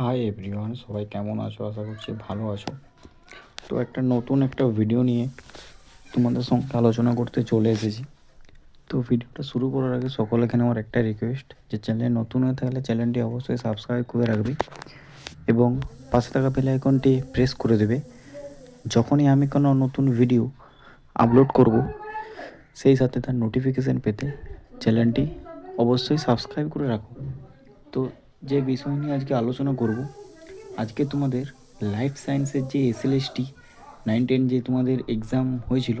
Hi everyone সবাই কেমন আছো? আশা করছি ভালো আছো। তো একটা নতুন একটা ভিডিও নিয়ে তোমাদের সঙ্গে আলোচনা করতে চলে এসেছি। তো ভিডিওটা শুরু করার আগে সকল এখানে আমার একটা রিকোয়েস্ট যে চ্যানেলে নতুন হয়ে থাকলে চ্যানেলটি অবশ্যই সাবস্ক্রাইব করে রাখবে এবং পাশে থাকা বেল আইকনটি প্রেস করে দেবে। যখনই আমি কোনো নতুন ভিডিও আপলোড করব, সেই সাথে তার নোটিফিকেশান পেতে চ্যানেলটি অবশ্যই সাবস্ক্রাইব করে রাখো। তো যে বিষয় নিয়ে আজকে আলোচনা করব, আজকে তোমাদের লাইফ সায়েন্সের যে এসএলএসটি নাইন টেন যে তোমাদের এক্সাম হয়েছিল,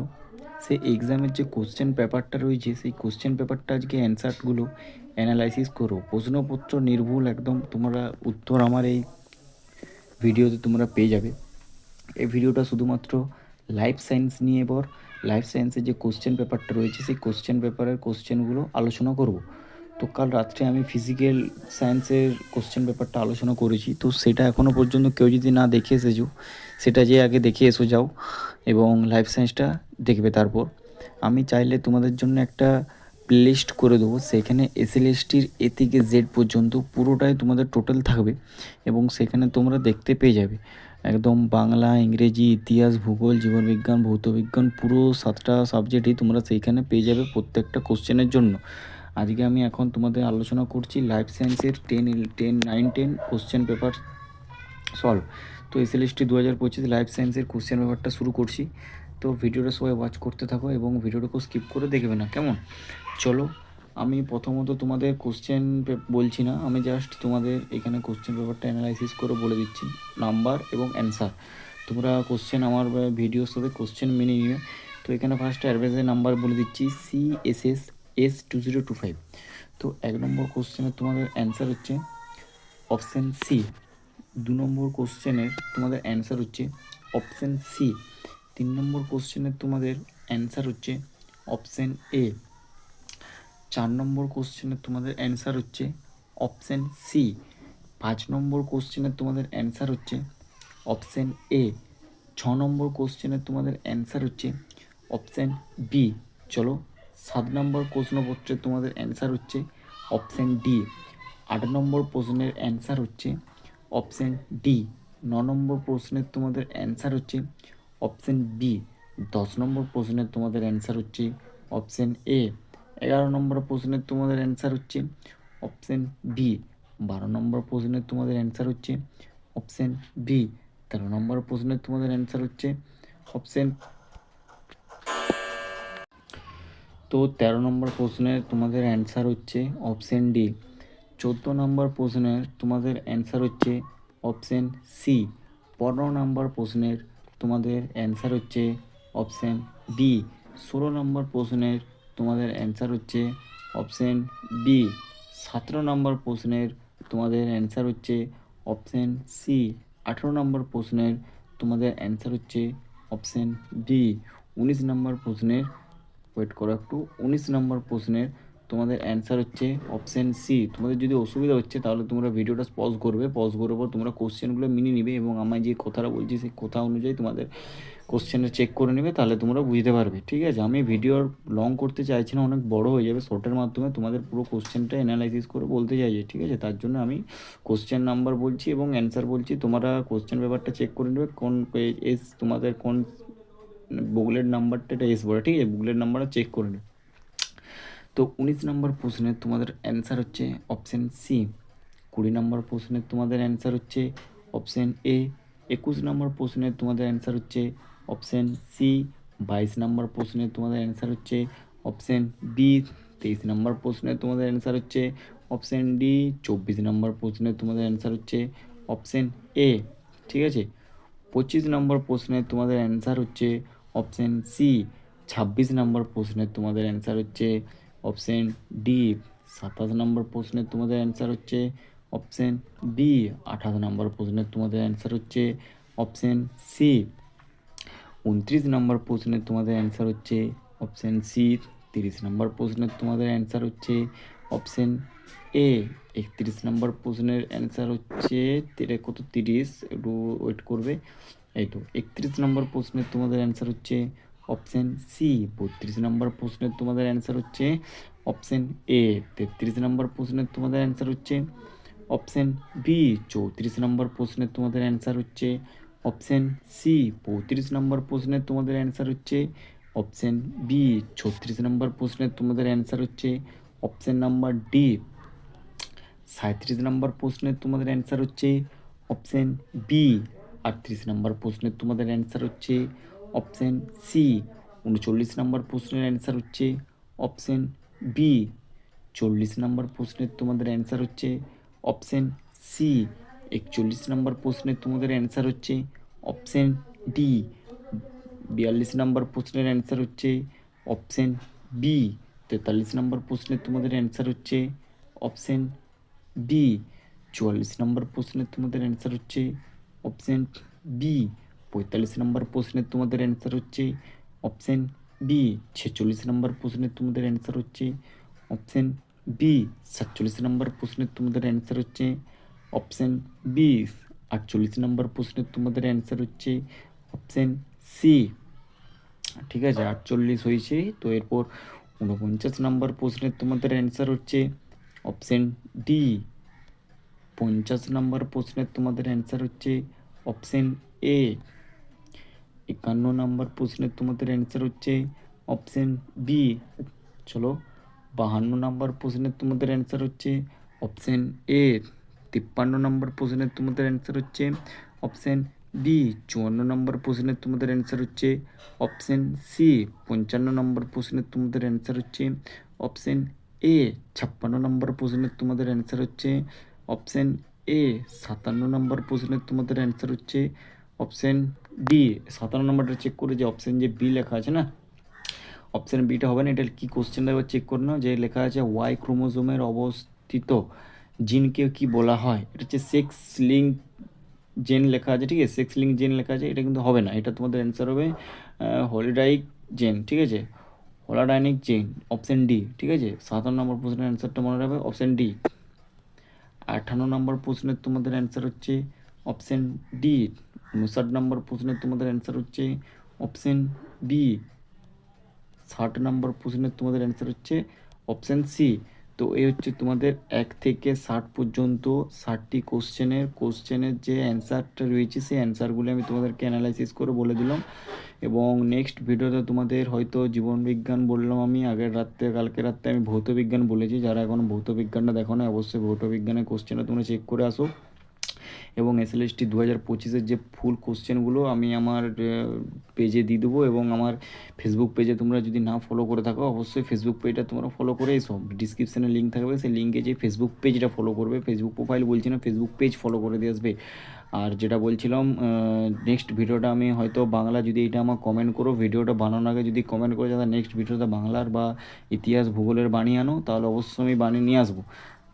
সেই এক্সামের যে কোশ্চেন পেপারটা রয়েছে, সেই কোশ্চেন পেপারটা আজকে অ্যান্সারগুলো অ্যানালাইসিস করো। প্রশ্নপত্র নির্ভুল একদম তোমরা উত্তর আমার এই ভিডিওতে তোমরা পেয়ে যাবে। এই ভিডিওটা শুধুমাত্র লাইফ সায়েন্স নিয়ে এবার লাইফ সায়েন্সের যে কোশ্চেন পেপারটা রয়েছে, সেই কোশ্চেন পেপারের কোশ্চেনগুলো আলোচনা করব। তো কাল রাত্রে আমি ফিজিক্যাল সায়েন্সের কোশ্চেন পেপারটা আলোচনা করেছি। তো সেটা এখনও পর্যন্ত কেউ যদি না দেখে এসেছ, সেটা যে আগে দেখে এসো যাও এবং লাইফ সায়েন্সটা দেখবে তারপর। আমি চাইলে তোমাদের জন্য একটা প্লেলিস্ট করে দেবো, সেখানে এসএলএসটির এ থেকে জেড পর্যন্ত পুরোটাই তোমাদের টোটাল থাকবে এবং সেখানে তোমরা দেখতে পেয়ে যাবে। একদম বাংলা, ইংরেজি, ইতিহাস, ভূগোল, জীবনবিজ্ঞান, ভৌতবিজ্ঞান, পুরো সাতটা সাবজেক্টই তোমরা সেইখানে পেয়ে যাবে প্রত্যেকটা কোশ্চেনের জন্য। আজকে আমি এখন তোমাদের আলোচনা করছি লাইফ সায়েন্সের ten ten nine ten question paper solve তো এসএলএসটি দু হাজার পঁচিশ লাইফ সায়েন্সের কোশ্চেন পেপারটা শুরু করছি। তো ভিডিওটা সবাই ওয়াচ করতে থাকো এবং ভিডিওটাকে স্কিপ করে দেখবে না, কেমন? চলো, আমি প্রথমত তোমাদের কোশ্চেন বলছি না, আমি জাস্ট তোমাদের এখানে কোশ্চেন পেপারটা অ্যানালাইসিস করে বলে দিচ্ছি। নাম্বার এবং অ্যান্সার তোমরা কোশ্চেন আমার ভিডিওর সাথে কোশ্চেন মেনে নিবে তো এখানে ফার্স্ট অ্যাডভাইসের নাম্বার বলে দিচ্ছি C S two zero two five তো এক নম্বর কোশ্চেনের তোমাদের অ্যান্সার হচ্ছে অপশান সি দু নম্বর কোশ্চেনের তোমাদের অ্যান্সার হচ্ছে অপশান সি তিন নম্বর কোশ্চেনের তোমাদের অ্যান্সার হচ্ছে অপশান এ চার নম্বর কোশ্চেনের তোমাদের অ্যান্সার হচ্ছে অপশান সি পাঁচ নম্বর কোশ্চেনের তোমাদের অ্যান্সার হচ্ছে অপশান এ ছ নম্বর কোশ্চেনের তোমাদের অ্যান্সার হচ্ছে অপশান বি চলো সাত নম্বর প্রশ্নপত্রের তোমাদের অ্যান্সার হচ্ছে অপশান ডি আট নম্বর প্রশ্নের অ্যান্সার হচ্ছে অপশান ডি ন নম্বর প্রশ্নের তোমাদের অ্যান্সার হচ্ছে অপশান বি দশ নম্বর প্রশ্নের তোমাদের অ্যান্সার হচ্ছে অপশান এ এগারো নম্বর প্রশ্নের তোমাদের অ্যান্সার হচ্ছে অপশান বি বারো নম্বর প্রশ্নের তোমাদের অ্যান্সার হচ্ছে অপশান বি তেরো নম্বর প্রশ্নের তোমাদের অ্যান্সার হচ্ছে অপশান তো তেরো নম্বর প্রশ্নের তোমাদের অ্যান্সার হচ্ছে অপশান ডি চোদ্দ নম্বর প্রশ্নের তোমাদের অ্যান্সার হচ্ছে অপশান সি পনেরো নম্বর প্রশ্নের তোমাদের অ্যান্সার হচ্ছে অপশান বি ষোলো নম্বর প্রশ্নের তোমাদের অ্যান্সার হচ্ছে অপশান বি সতেরো নম্বর প্রশ্নের তোমাদের অ্যান্সার হচ্ছে অপশান সি আঠেরো নম্বর প্রশ্নের তোমাদের অ্যান্সার হচ্ছে অপশান বি উনিশ নম্বর প্রশ্নের ওয়েট করো একটু। উনিশ নম্বর প্রশ্নের তোমাদের অ্যান্সার হচ্ছে অপশান সি তোমাদের যদি অসুবিধা হচ্ছে তাহলে তোমরা ভিডিওটা পজ করবে। পজ করার পর তোমরা কোশ্চেনগুলো মিনিয়ে নিবে এবং আমায় যে কথাটা বলছি সেই কথা অনুযায়ী তোমাদের কোশ্চেনটা চেক করে নেবে, তাহলে তোমরা বুঝতে পারবে। ঠিক আছে? আমি ভিডিওর লং করতে চাইছি না, অনেক বড় হয়ে যাবে। শর্টের মাধ্যমে তোমাদের পুরো কোশ্চেনটা অ্যানালাইসিস করে বলতে চাইছি, ঠিক আছে? তার জন্য আমি কোশ্চেন নাম্বার বলছি এবং অ্যান্সার বলছি। তোমরা কোশ্চেন পেপারটা চেক করে নেবে, কোন এস তোমাদের কোন বুকলেট নাম্বারটা এটা এস বলে, ঠিক আছে? বুকলেট নাম্বারটা চেক করে নেবে তো উনিশ নম্বর প্রশ্নের তোমাদের অ্যান্সার হচ্ছে অপশান সি কুড়ি নম্বর প্রশ্নের তোমাদের অ্যান্সার হচ্ছে অপশান এ একুশ নম্বর প্রশ্নের তোমাদের অ্যান্সার হচ্ছে অপশান সি বাইশ নম্বর প্রশ্নের তোমাদের অ্যান্সার হচ্ছে অপশান বি তেইশ নম্বর প্রশ্নের তোমাদের অ্যান্সার হচ্ছে অপশান ডি চব্বিশ নম্বর প্রশ্নের তোমাদের অ্যান্সার হচ্ছে অপশান এ ঠিক আছে? পঁচিশ নম্বর প্রশ্নের তোমাদের অ্যান্সার হচ্ছে অপশান সি ছাব্বিশ নম্বর প্রশ্নের তোমাদের অ্যান্সার হচ্ছে অপশান ডি সাতাশ নম্বর প্রশ্নের তোমাদের অ্যান্সার হচ্ছে অপশান বি আঠাশ নম্বর প্রশ্নের তোমাদের অ্যান্সার হচ্ছে অপশান সি উনত্রিশ নম্বর প্রশ্নের তোমাদের অ্যান্সার হচ্ছে অপশান সি তিরিশ নম্বর প্রশ্নের তোমাদের অ্যান্সার হচ্ছে অপশান এ একত্রিশ নম্বর প্রশ্নের অ্যান্সার হচ্ছে কত তিরিশ? একটু ওয়েট করবে। এই তো একত্রিশ নম্বর প্রশ্নের তোমাদের অ্যান্সার হচ্ছে অপশান সি বত্রিশ নম্বর প্রশ্নের তোমাদের অ্যান্সার হচ্ছে অপশান এ তেত্রিশ নম্বর প্রশ্নের তোমাদের অ্যান্সার হচ্ছে অপশন বি চৌত্রিশ নম্বর প্রশ্নের তোমাদের অ্যান্সার হচ্ছে অপশন সি পঁয়ত্রিশ নম্বর প্রশ্নের তোমাদের অ্যান্সার হচ্ছে অপশন বি ছত্রিশ নম্বর প্রশ্নের তোমাদের অ্যান্সার হচ্ছে অপশন নাম্বার ডি সাঁত্রিশ নম্বর প্রশ্নের তোমাদের অ্যান্সার হচ্ছে অপশন বি আটত্রিশ নম্বর প্রশ্নের তোমাদের অ্যান্সার হচ্ছে অপশন সি উনচল্লিশ নম্বর প্রশ্নের অ্যান্সার হচ্ছে অপশন বি চল্লিশ নম্বর প্রশ্নের তোমাদের অ্যান্সার হচ্ছে অপশন সি একচল্লিশ নম্বর প্রশ্নের তোমাদের অ্যান্সার হচ্ছে অপশন ডি বিয়াল্লিশ নম্বর প্রশ্নের অ্যান্সার হচ্ছে অপশন বি তেতাল্লিশ নম্বর প্রশ্নের তোমাদের অ্যান্সার হচ্ছে অপশন বি চুয়াল্লিশ নম্বর প্রশ্নের তোমাদের অ্যান্সার হচ্ছে অপশন বি পঁয়তাল্লিশ নম্বর প্রশ্নের তোমাদের অ্যান্সার হচ্ছে। অপশন বি ছেচল্লিশ নম্বর প্রশ্নের তোমাদের অ্যান্সার হচ্ছে। অপশান বি সাতচল্লিশ নম্বর প্রশ্নের তোমাদের অ্যান্সার হচ্ছে। অপশান বি আটচল্লিশ নম্বর প্রশ্নের তোমাদের অ্যান্সার হচ্ছে। অপশন সি ঠিক আছে, আটচল্লিশ হয়েছে, তো এরপর উনপঞ্চাশ নম্বর প্রশ্নের তোমাদের অ্যান্সার হচ্ছে। অপশন ডি পঞ্চাশ নম্বর প্রশ্নের তোমাদের অ্যান্সার হচ্ছে অপশন এ একান্ন নম্বর প্রশ্নের তোমাদের অ্যান্সার হচ্ছে অপশন বি চলো, বাহান্ন নম্বর প্রশ্নের তোমাদের অ্যান্সার হচ্ছে অপশন এ তিপ্পান্ন নম্বর প্রশ্নের তোমাদের অ্যান্সার হচ্ছে অপশন বি চুয়ান্ন নম্বর প্রশ্নের তোমাদের অ্যান্সার হচ্ছে অপশন সি পঞ্চান্ন নম্বর প্রশ্নের তোমাদের অ্যান্সার হচ্ছে অপশন এ ছাপ্পান্ন নম্বর প্রশ্নের তোমাদের অ্যান্সার হচ্ছে অপশন এ, সাতান্ন নম্বর প্রশ্নের তোমাদের অ্যান্সার হচ্ছে অপশন ডি। সাতান্ন নম্বরটা চেক করে যে অপশান যে বি লেখা আছে না? অপশান বিটা হবে না, এটা কি কোশ্চেনটা এবার চেক করে নাও যে লেখা আছে ওয়াই ক্রোমোজোমের অবস্থিত জিনকে কি বলা হয়? এটা হচ্ছে সেক্স লিঙ্ক জেন লেখা আছে, ঠিক আছে? সেক্স লিঙ্ক জেন লেখা আছে, এটা কিন্তু হবে না, এটা তোমাদের অ্যান্সার হবে হলিডাইক জেন ঠিক আছে? হোলাডাইনিক জেন অপশন ডি, ঠিক আছে? সাতান্ন নম্বর প্রশ্নের অ্যান্সারটা মনে রাখবে, অপশন ডি। আঠান্ন নম্বর প্রশ্নের তোমাদের অ্যান্সার হচ্ছে অপশান ডি উনষাট নম্বর প্রশ্নের তোমাদের অ্যান্সার হচ্ছে অপশান বি ষাট নম্বর প্রশ্নের তোমাদের অ্যান্সার হচ্ছে অপশান সি তো এই হচ্ছে তোমাদের এক থেকে ষাট পর্যন্ত ষাটটি কোশ্চেনের কোশ্চেনের যে অ্যান্সারটা রয়েছে সেই অ্যান্সারগুলি আমি তোমাদেরকে অ্যানালাইসিস করে বলে দিলাম। এবং নেক্সট ভিডিওতে তোমাদের হয়তো জীবনবিজ্ঞান বললাম আমি, আগের রাত্রে কালকে রাত্রে আমি ভৌতবিজ্ঞান বলেছি। যারা এখন ভৌত বিজ্ঞানটা দেখো না, অবশ্যই ভৌত বিজ্ঞানের কোশ্চেনটা তোমরা চেক করে আসো। এবং এসএলএসটি দু হাজার পঁচিশের যে ফুল কোশ্চেনগুলো আমি আমার পেজে দিয়ে দেবো এবং আমার ফেসবুক পেজে তোমরা যদি না ফলো করে থাকো, অবশ্যই ফেসবুক পেজটা তোমরা ফলো করে এসো। ডিসক্রিপশানে লিঙ্ক থাকবে, সেই লিঙ্কে যে ফেসবুক পেজটা ফলো করবে। ফেসবুক প্রোফাইল বলছি না ফেসবুক পেজ ফলো করে দিয়ে আসবে। আর যেটা বলছিলাম নেক্সট ভিডিওটা আমি হয়তো বাংলা যদি এটা আমার কমেন্ট করো ভিডিওটা বানানোর আগে যদি কমেন্ট করো যাতে নেক্সট ভিডিওটা বাংলার বা ইতিহাস ভূগোলের বানিয়ে আনো, তাহলে অবশ্যই আমি বানিয়ে নিয়ে আসব।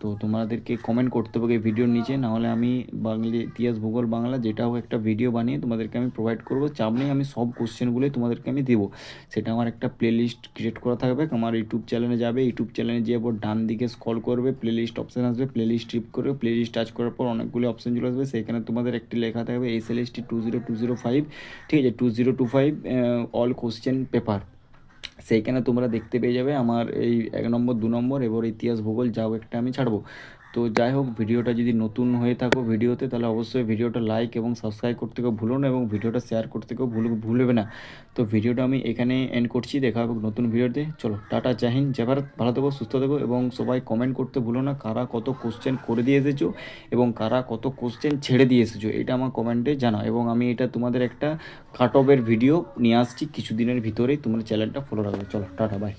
তো তোমাদেরকে কমেন্ট করতে হবে এই ভিডিওর নিচে, নাহলে আমি বাঙালি ইতিহাস, ভূগোল, বাংলা যেটা হোক একটা ভিডিও বানিয়ে তোমাদেরকে আমি প্রোভাইড করব। চাপ নেই, আমি সব কোশ্চেনগুলোই তোমাদেরকে আমি দেবো। সেটা আমার একটা প্লেলিস্ট ক্রিয়েট করা থাকবে, আমার ইউটিউব চ্যানেলে যাবে, ইউটিউব চ্যানেলে যে এরপর ডান দিকে স্কল করবে প্লেলিস্ট অপশান আসবে প্লেলিস্ট ট্রিপ করবে প্লেলিস্ট টাচ করার পর অনেকগুলি অপশান চলে আসবে। সেখানে তোমাদের একটি লেখা থাকবে S L S T two zero two zero five ঠিক আছে? Two zero two five all question paper সেইখানে তোমরা দেখতে পেয়ে যাবে আমার এই এক নম্বর, দু নম্বর এবার ইতিহাস ভূগোল, যাও একটা আমি ছাড়বো। তো যাই হোক, ভিডিওটা যদি নতুন হয়ে থাকো ভিডিওতে, তাহলে অবশ্যই ভিডিওটা লাইক এবং সাবস্ক্রাইব করতে কেউ ভুলো না এবং ভিডিওটা শেয়ার করতে কেউ ভুল, ভুলবে না। তো ভিডিওটা আমি এখানে এন্ড করছি, দেখা হবে নতুন ভিডিওতে। চলো, টাটা জাহিন ভারত। ভালো থেকো, সুস্থ থেকো এবং সবাই কমেন্ট করতে ভুলো না কারা কত কোশ্চেন করে দিয়ে এসেছ এবং কারা কত কোশ্চেন ছেড়ে দিয়ে এসেছ, এটা আমার কমেন্টে জানাও। এবং আমি এটা তোমাদের একটা কাট অফের ভিডিও নিয়ে আসছি কিছুদিনের ভিতরেই, তোমার চ্যানেলটা ফলো রাখবে। চলো, টাটা বাই